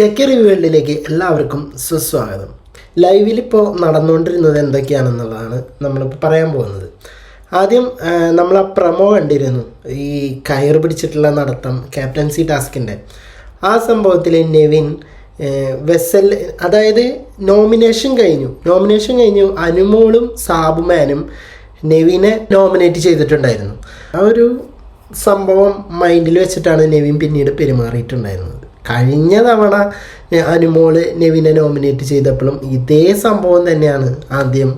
ചെക്കറി വേൾഡിലേക്ക് എല്ലാവർക്കും സുസ്വാഗതം. ലൈവിൽ ഇപ്പോൾ നടന്നുകൊണ്ടിരുന്നത് എന്തൊക്കെയാണെന്നുള്ളതാണ് നമ്മളിപ്പോൾ പറയാൻ പോകുന്നത്. ആദ്യം നമ്മൾ ആ പ്രമോ കണ്ടിരുന്നു. ഈ കയർ പിടിച്ചിട്ടുള്ള നടത്തം ക്യാപ്റ്റൻസി ടാസ്കിന്റെ. ആ സംഭവത്തിൽ നെവിൻ വെസൽ അതായത് നോമിനേഷൻ കഴിഞ്ഞു. നോമിനേഷൻ കഴിഞ്ഞു. അനുമോളും സാബുമാനും നെവിനെ നോമിനേറ്റ് ചെയ്തിട്ടുണ്ടായിരുന്നു. ആ ഒരു സംഭവം മൈൻഡിൽ വെച്ചിട്ടാണ് നെവിൻ പിന്നീട് പെരുമാറിയിട്ടുണ്ടായിരുന്നത്. കഴിഞ്ഞ തവണ അനുമോൾ നെവിനെ നോമിനേറ്റ് ചെയ്തപ്പോഴും ഇതേ സംഭവം തന്നെയാണ് ആദ്യം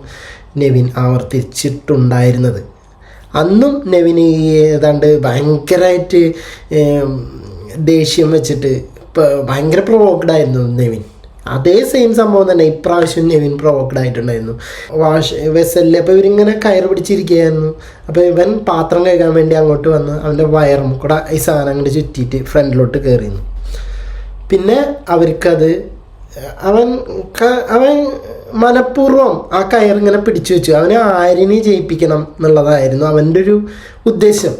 നെവിൻ ആവർത്തിച്ചിട്ടുണ്ടായിരുന്നത്. അന്നും നെവിന് ഈ ഏതാണ്ട് ഭയങ്കരമായിട്ട് ദേഷ്യം വെച്ചിട്ട് ഭയങ്കര പ്രൊവോക്ഡ് ആയിരുന്നു നെവിൻ. അതേ സെയിം സംഭവം തന്നെ ഇപ്രാവശ്യം നെവിൻ പ്രൊവോക്ഡ് ആയിട്ടുണ്ടായിരുന്നു. വാഷ് വെസലിൽ അപ്പോൾ ഇവരിങ്ങനെ കയർ പിടിച്ചിരിക്കുകയായിരുന്നു. അപ്പോൾ ഇവൻ പാത്രം കഴുകാൻ വേണ്ടി അങ്ങോട്ട് വന്ന് അവന്റെ വയറും കൂടെ ഈ സാധനം അങ്ങോട്ട് ചുറ്റിയിട്ട് ഫ്രണ്ടിലോട്ട് കയറിയിരുന്നു പിന്നെ അവർക്കത് അവൻ അവൻ മനഃപൂർവം ആ കയറിങ്ങനെ പിടിച്ചു വെച്ചു. അവനെ ആരിനെ ജയിപ്പിക്കണം എന്നുള്ളതായിരുന്നു അവന്റെ ഒരു ഉദ്ദേശം.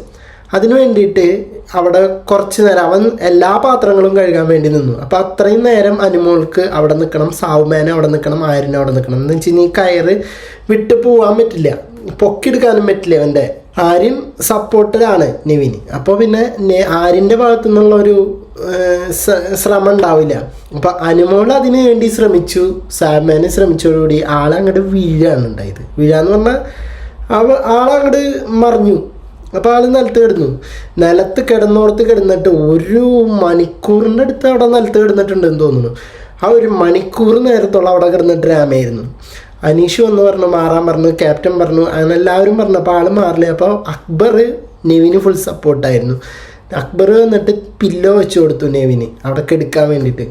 അതിനു വേണ്ടിയിട്ട് അവിടെ കുറച്ച് നേരം അവൻ എല്ലാ പാത്രങ്ങളും കഴുകാൻ വേണ്ടി നിന്നു. അപ്പോൾ അത്രയും നേരം അനുമോൾക്ക് അവിടെ നിൽക്കണം സാവുമേനെ അവിടെ നിൽക്കണം ആരിനെ അവിടെ നിൽക്കണം. എന്ന് വെച്ച് കഴിഞ്ഞാൽ ഈ കയറ് വിട്ടു പോകാൻ പറ്റില്ല. പൊക്കിയെടുക്കാനും പറ്റില്ല അവന്റെ ആര്യൻ സപ്പോർട്ടഡാണ് നിവിന് അപ്പോൾ പിന്നെ ആര്യന്റെ ഭാഗത്തു നിന്നുള്ള ഒരു ശ്രമം ഉണ്ടാവില്ല അപ്പോൾ അനുമോൾ അതിനു വേണ്ടി ശ്രമിച്ചു. സാമാന് ശ്രമിച്ചതോടുകൂടി ആളങ്ങോട്ട് വീഴാണ് ഉണ്ടായത്. വീഴാന്ന് പറഞ്ഞാൽ അവ ആളങ്ങോട്ട് മറിഞ്ഞു. അപ്പോൾ ആൾ നിലത്ത് കിടന്നു. നിലത്ത് കിടന്നോടത്ത് കിടന്നിട്ട് ഒരു മണിക്കൂറിന്റെ അടുത്ത് അവിടെ നിലത്ത് കിടന്നിട്ടുണ്ടെന്ന് തോന്നുന്നു. ആ ഒരു മണിക്കൂർ നേരത്തോളം അവിടെ കിടന്ന ഡ്രാമയായിരുന്നു. അനീഷ് വന്ന് പറഞ്ഞു മാറാൻ പറഞ്ഞു ക്യാപ്റ്റൻ പറഞ്ഞു അങ്ങനെ എല്ലാവരും പറഞ്ഞു അപ്പോൾ ആൾ മാറില്ല. അപ്പോൾ അക്ബർ നെവിന് ഫുൾ സപ്പോർട്ടായിരുന്നു അക്ബർ വന്നിട്ട് പില്ലോ വെച്ച് കൊടുത്തു നേവിന്. അവിടെ കെടുക്കാൻ വേണ്ടിയിട്ട്.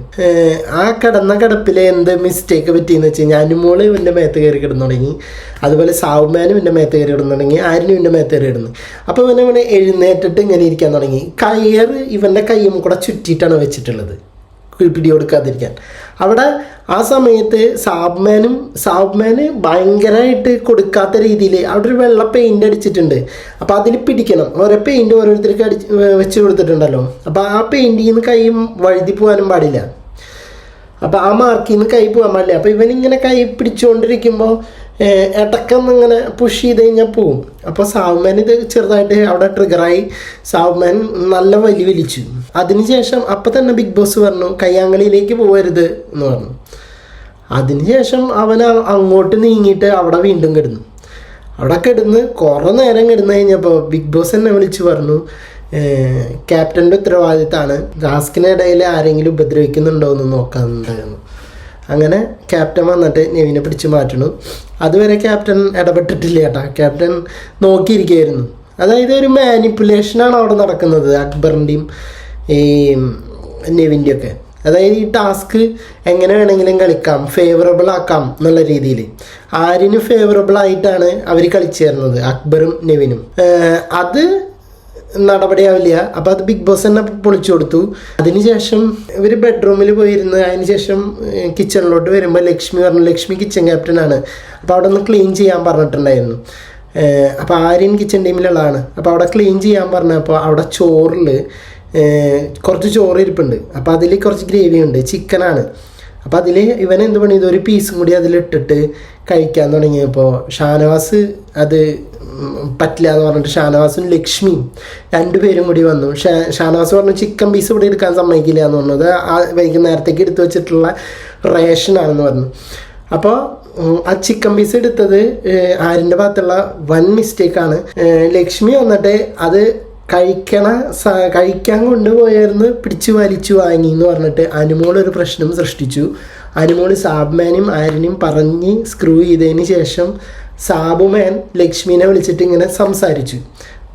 ആ കിടന്ന കിടപ്പിൽ എന്ത് മിസ്റ്റേക്ക് പറ്റിയെന്ന് വെച്ചാൽ കഴിഞ്ഞാൽ അനുമോൾ ഇവന്റെ മേത്ത് കയറി കിടന്നു തുടങ്ങി. അതുപോലെ സാവുമാനും ഇവന്റെ മേത്ത് കയറി കിടന്നു തുടങ്ങി. ആരിനും ഇവന്റെ മേത്ത് കയറി കിടന്നു. അപ്പോൾ ഇവനെ ഇവനെ എഴുന്നേറ്റിട്ട് ഇങ്ങനെ ഇരിക്കാൻ തുടങ്ങി. കയർ ഇവന്റെ കയ്യും കൂടെ ചുറ്റിയിട്ടാണ് വെച്ചിട്ടുള്ളത്. പിടി കൊടുക്കാതിരിക്കാൻ അവിടെ ആ സമയത്ത് സാബ്മാനും സാബ്മാന് ഭയങ്കരമായിട്ട് കൊടുക്കാത്ത രീതിയിൽ അവിടെ ഒരു വെള്ള പെയിന്റ് അടിച്ചിട്ടുണ്ട്. അപ്പോൾ അതിൽ പിടിക്കണം. ഓരോ പെയിന്റ് ഓരോരുത്തർക്ക് അടിച്ച് വെച്ച് കൊടുത്തിട്ടുണ്ടല്ലോ. അപ്പോൾ ആ പെയിന്റിൽ നിന്ന് കൈ വഴുതി പോകാനും പാടില്ല. അപ്പോൾ ആ മാർക്കിൽ നിന്ന് കൈ പോകാൻ പാടില്ല. അപ്പോൾ ഇവനിങ്ങനെ കൈ പിടിച്ചുകൊണ്ടിരിക്കുമ്പോൾ ഇടക്കൊന്ന് ഇങ്ങനെ പുഷ് ചെയ്ത് കഴിഞ്ഞാൽ പോവും. അപ്പോൾ സാവുമാൻ ഇത് ചെറുതായിട്ട് അവിടെ ട്രിഗറായി സാവുമാൻ നല്ല വലി വലിച്ചു അതിനുശേഷം അപ്പം തന്നെ ബിഗ് ബോസ് പറഞ്ഞു കയ്യാങ്കളിയിലേക്ക് പോകരുത് എന്ന് പറഞ്ഞു. അതിനുശേഷം അവൻ അങ്ങോട്ട് നീങ്ങിയിട്ട് അവിടെ വീണ്ടും കിടന്നു. അവിടെ കിടന്ന് കുറേ നേരം കിടന്നു കഴിഞ്ഞപ്പോൾ ബിഗ് ബോസ് എന്നെ വിളിച്ച് പറഞ്ഞു ക്യാപ്റ്റന്റെ ഉത്തരവാദിത്തമാണ് ടാസ്കിനിടയിൽ ആരെങ്കിലും ഉപദ്രവിക്കുന്നുണ്ടോ എന്ന് നോക്കാനുണ്ടായിരുന്നു അങ്ങനെ ക്യാപ്റ്റൻ വന്നിട്ട് നെവിനെ പിടിച്ചു മാറ്റണു അതുവരെ ക്യാപ്റ്റൻ ഇടപെട്ടിട്ടില്ല കേട്ടാ. ക്യാപ്റ്റൻ നോക്കിയിരിക്കുകയായിരുന്നു. അതായത് ഒരു മാനിപ്പുലേഷനാണ് അവിടെ നടക്കുന്നത് അക്ബറിന്റെയും ഈ നെവിന്റെയും ഒക്കെ അതായത് ഈ ടാസ്ക് എങ്ങനെ വേണമെങ്കിലും കളിക്കാം ഫേവറബിൾ ആക്കാം എന്നുള്ള രീതിയിൽ. ആരിന് ഫേവറബിൾ ആയിട്ടാണ് അവർ കളിച്ചു തരുന്നത് അക്ബറും നെവിനും. അത് നടപടിയാവില്ല. അപ്പോൾ അത് ബിഗ് ബോസ് തന്നെ പൊളിച്ചു കൊടുത്തു. അതിനുശേഷം ഇവർ ബെഡ്റൂമിൽ പോയിരുന്ന് അതിനുശേഷം കിച്ചണിലോട്ട് വരുമ്പോൾ ലക്ഷ്മി പറഞ്ഞു ലക്ഷ്മി കിച്ചൺ ക്യാപ്റ്റനാണ് അപ്പോൾ അവിടെ ഒന്ന് ക്ലീൻ ചെയ്യാൻ പറഞ്ഞിട്ടുണ്ടായിരുന്നു. അപ്പോൾ ആര്യൻ കിച്ചൺ ടീമിലുള്ളതാണ് അപ്പോൾ അവിടെ ക്ലീൻ ചെയ്യാൻ പറഞ്ഞപ്പോൾ അവിടെ ചോറിൽ കുറച്ച് ചോറ് ഇരിപ്പുണ്ട്. അപ്പോൾ അതിൽ കുറച്ച് ഗ്രേവി ഉണ്ട് ചിക്കനാണ് അപ്പോൾ അതിൽ ഇവൻ എന്ത് പണി ഒരു പീസും കൂടി അതിലിട്ടിട്ട് കഴിക്കാൻ തുടങ്ങിയപ്പോൾ ഷാനവാസ് അത് പറ്റില്ല എന്ന് പറഞ്ഞിട്ട് ഷാനവാസും ലക്ഷ്മിയും രണ്ടുപേരും കൂടി വന്നു. ഷാനവാസ് പറഞ്ഞു ചിക്കൻ പീസ് ഇവിടെ എടുക്കാൻ സമ്മതിക്കില്ല എന്ന് പറഞ്ഞത് ആ വൈകുന്നേരത്തേക്ക് എടുത്തു വെച്ചിട്ടുള്ള റേഷനാണെന്ന് പറഞ്ഞു. അപ്പോൾ ആ ചിക്കൻ പീസ് എടുത്തത് ആരിന്റെ ഭാഗത്തുള്ള വൻ മിസ്റ്റേക്കാണ് ലക്ഷ്മി വന്നിട്ട് അത് കഴിക്കണ കഴിക്കാൻ കൊണ്ടുപോയായിരുന്നു പിടിച്ചു വലിച്ചു വാങ്ങി എന്ന് പറഞ്ഞിട്ട് അനുമോൾ ഒരു പ്രശ്നം സൃഷ്ടിച്ചു. അനുമോൾ സാബ്മാനും ആരനും പറഞ്ഞ് സ്ക്രൂ ചെയ്തതിന് ശേഷം സാബുമാൻ ലക്ഷ്മിനെ വിളിച്ചിട്ട് ഇങ്ങനെ സംസാരിച്ചു.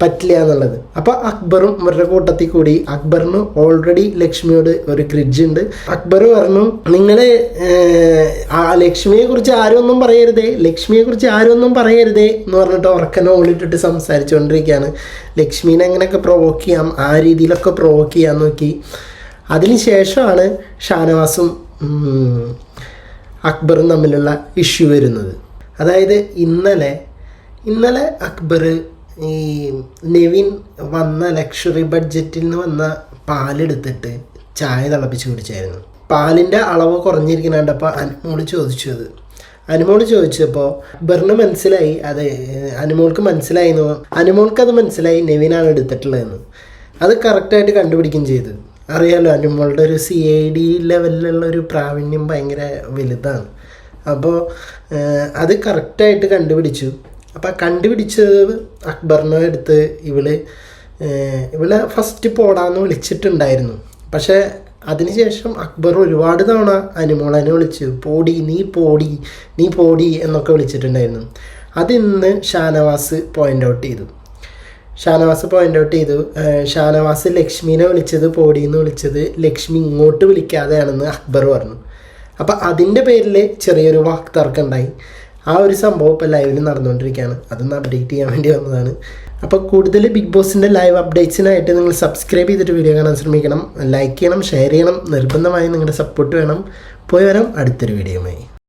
പറ്റില്ല എന്നുള്ളത്. അപ്പോൾ അക്ബറും ഇവരുടെ കൂട്ടത്തിൽ കൂടി അക്ബറിന് ഓൾറെഡി ലക്ഷ്മിയോട് ഒരു ക്രിഡ്ജ് ഉണ്ട്. അക്ബർ പറഞ്ഞു നിങ്ങൾ ആ ലക്ഷ്മിയെ കുറിച്ച് ആരും ഒന്നും പറയരുതേ. ലക്ഷ്മിയെ കുറിച്ച് ആരും ഒന്നും പറയരുതേ. എന്ന് പറഞ്ഞിട്ട് ഉറക്കനെ ഓളിട്ടിട്ട് സംസാരിച്ചുകൊണ്ടിരിക്കുകയാണ് ലക്ഷ്മീനെ എങ്ങനെയൊക്കെ പ്രൊവോക്ക് ചെയ്യാം ആ രീതിയിലൊക്കെ പ്രൊവോക്ക് ചെയ്യാൻ നോക്കി. അതിനുശേഷമാണ് ഷാനവാസും ഉം, അക്ബറും തമ്മിലുള്ള ഇഷ്യൂ വരുന്നത്. അതായത് ഇന്നലെ ഇന്നലെ അക്ബർ ഈ നെവിൻ വന്ന ലക്ഷറി ബഡ്ജറ്റിൽ നിന്ന് വന്ന പാലെടുത്തിട്ട് ചായ തിളപ്പിച്ച് കുടിച്ചായിരുന്നു. പാലിന്റെ അളവ് കുറഞ്ഞിരിക്കുന്നുണ്ട് അപ്പോൾ അനുമോൾ ചോദിച്ചു അത്. അനുമോൾ ചോദിച്ചപ്പോൾ അക്ബറിന് മനസ്സിലായി അത് അനുമോൾക്ക് മനസ്സിലായി എന്ന് അനുമോൾക്ക് അത് മനസ്സിലായി നെവിനാണ് എടുത്തിട്ടുള്ളതെന്ന്. അത് കറക്റ്റായിട്ട് കണ്ടുപിടിക്കുകയും ചെയ്തു. അറിയാലോ അനുമോളുടെ ഒരു സി ഐ ഡി ലെവലിലുള്ള ഒരു പ്രാവീണ്യം ഭയങ്കര വലുതാണ്. അപ്പോൾ അത് കറക്റ്റായിട്ട് കണ്ടുപിടിച്ചു. അപ്പോൾ കണ്ടുപിടിച്ചത് അക്ബറിനെ എടുത്ത് ഇവൾ ഇവളെ ഫസ്റ്റ് പോടാന്ന് വിളിച്ചിട്ടുണ്ടായിരുന്നു. പക്ഷേ അതിനുശേഷം അക്ബർ ഒരുപാട് തവണ അനുമോളനെ വിളിച്ചു. പോടി നീ പോടി നീ പോടി എന്നൊക്കെ വിളിച്ചിട്ടുണ്ടായിരുന്നു. അതിന്ന് ഷാനവാസ് പോയിന്റ് ഔട്ട് ചെയ്തു. ഷാനവാസ് പോയിന്റ് ഔട്ട് ചെയ്തു. ഷാനവാസ് ലക്ഷ്മിനെ വിളിച്ചത് പോടിയെന്ന് വിളിച്ചത് ലക്ഷ്മി ഇങ്ങോട്ട് വിളിക്കാതെയാണെന്ന് അക്ബർ പറഞ്ഞു. അപ്പം അതിന്റെ പേരിൽ ചെറിയൊരു വാക്ക് തർക്കം ഉണ്ടായി ആ ഒരു സംഭവം ഇപ്പോൾ ലൈവിൽ നടന്നുകൊണ്ടിരിക്കുകയാണ് അതൊന്ന് അപ്ഡേറ്റ് ചെയ്യാൻ വേണ്ടി വന്നതാണ്. അപ്പോൾ കൂടുതൽ ബിഗ് ബോസിന്റെ ലൈവ് അപ്ഡേറ്റ്സിനായിട്ട് നിങ്ങൾ സബ്സ്ക്രൈബ് ചെയ്തിട്ട് വീഡിയോ കാണാൻ ശ്രമിക്കണം. ലൈക്ക് ചെയ്യണം ഷെയർ ചെയ്യണം. നിർബന്ധമായും നിങ്ങളുടെ സപ്പോർട്ട് വേണം. പോയി വരാം അടുത്തൊരു വീഡിയോയുമായി